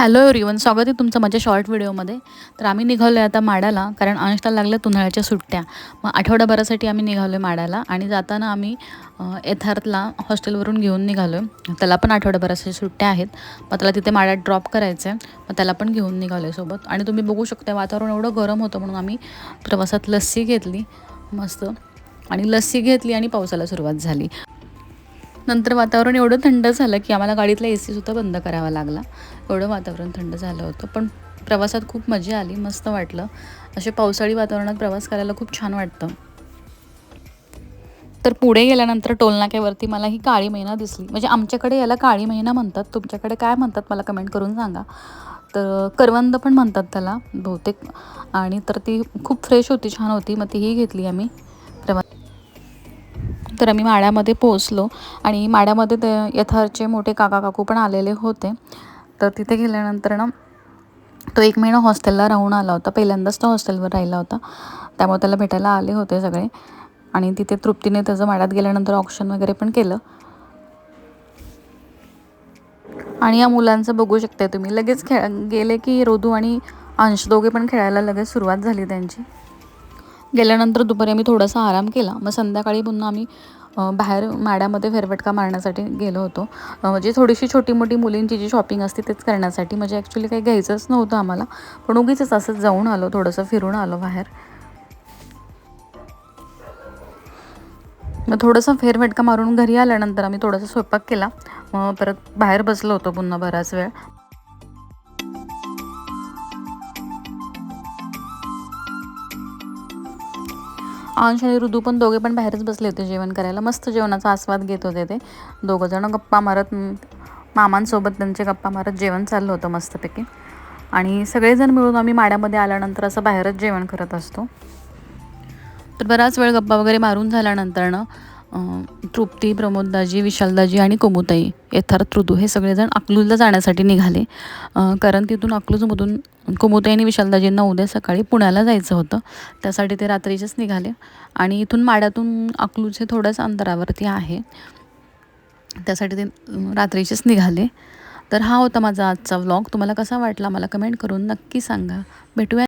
Hello everyone स्वागत आहे तुमचं माझ्या शॉर्ट व्हिडिओमध्ये तर आम्ही निघालो आहे आता माडाला कारण अंशला लागल्या उन्हाळ्याच्या सुट्ट्या. मग आठवडाभरासाठी आम्ही निघालो आहे माडाला आणि जाताना आम्ही यथार्थला हॉस्टेलवरून घेऊन निघालो आहे त्याला पण आठवडाभराच्या सुट्ट्या आहेत. मग त्याला तिथे माड्यात ड्रॉप करायचं आहे मग त्याला पण घेऊन निघालो आहे सोबत. आणि तुम्ही बघू शकता वातावरण एवढं गरम होतं म्हणून आम्ही प्रवासात लस्सी घेतली. मस्त. आणि लस्सी घेतली आणि पावसाला सुरुवात झाली. नंतर वातावरण एवढं थंड झालं की आम्हाला गाडीतला ए सीसुद्धा बंद करावा लागला. एवढं वातावरण थंड झालं होतं. पण प्रवासात खूप मजा आली मस्त वाटलं. असे पावसाळी वातावरणात प्रवास करायला खूप छान वाटतं. तर पुढे गेल्यानंतर टोलनाक्यावरती मला ही काळी महिना दिसली. म्हणजे आमच्याकडे याला काळी महिना म्हणतात. तुमच्याकडे काय म्हणतात मला कमेंट करून सांगा. तर करवंद पण म्हणतात त्याला बहुतेक. आणि तर ती खूप फ्रेश होती छान होती. मग तीही घेतली आम्ही. तर आम्ही माड्यामध्ये पोहोचलो आणि माड्यामध्ये ते यथार्थचे मोठे काका काकू पण आलेले होते. तर तिथे गेल्यानंतर ना तो एक महिना हॉस्टेलला राहून आला होता. पहिल्यांदाच तो हॉस्टेलवर राहिला होता. त्यामुळे त्याला भेटायला आले होते सगळे. आणि तिथे तृप्तीने त्याचं माड्यात गेल्यानंतर ऑप्शन वगैरे पण केलं. आणि या मुलांचं बघू शकता तुम्ही. लगेच खेळ गेले की रोदू आणि अंश दोघे पण खेळायला लगेच सुरुवात झाली त्यांची. गेल्यानंतर दुपारी आम्ही थोडासा आराम केला. मग संध्याकाळी पुन्हा आम्ही बाहेर माड्यामध्ये फेरफटका मारण्यासाठी गेलो होतो. म्हणजे थोडीशी छोटी मोठी मुलींची जी शॉपिंग असते तेच करण्यासाठी. म्हणजे ॲक्च्युली काही घ्यायचंच नव्हतं आम्हाला. पण उगीच असंच जाऊन आलो थोडंसं फिरून आलो बाहेर. मग थोडंसं फेरफटका मारून घरी आल्यानंतर आम्ही थोडासा स्वयंपाक केला. मग परत बाहेर बसलो होतो पुन्हा बराच वेळ. अंश आणि ऋतू पण दोघे पण बाहेरच बसले होते जेवण करायला. मस्त जेवणाचा आस्वाद घेत होते ते. दोघंजणं गप्पा मारत मामांसोबत त्यांचे गप्पा मारत जेवण चाललं होतं मस्तपैकी. आणि सगळेजण मिळून आम्ही माड्यामध्ये आल्यानंतर असं बाहेरच जेवण करत असतो. तर बराच वेळ गप्पा वगैरे मारून झाल्यानंतर ना तृप्ती प्रमोददाजी विशालदाजी आणि कोमुताई यथार्थ ऋतू हे सगळेजण अकलूजला जाण्यासाठी निघाले. कारण तिथून अकलूजमधून कोमुताई आणि विशालदाजींना उद्या सकाळी पुण्याला जायचं होतं. त्यासाठी ते रात्रीचेच निघाले. आणि इथून माड्यातून अकलूज हे थोड्याच अंतरावरती आहे. त्यासाठी ते रात्रीचेच निघाले. तर हा होता माझा आजचा व्लॉग तुम्हाला कसा वाटला मला कमेंट करून नक्की सांगा. भेटूया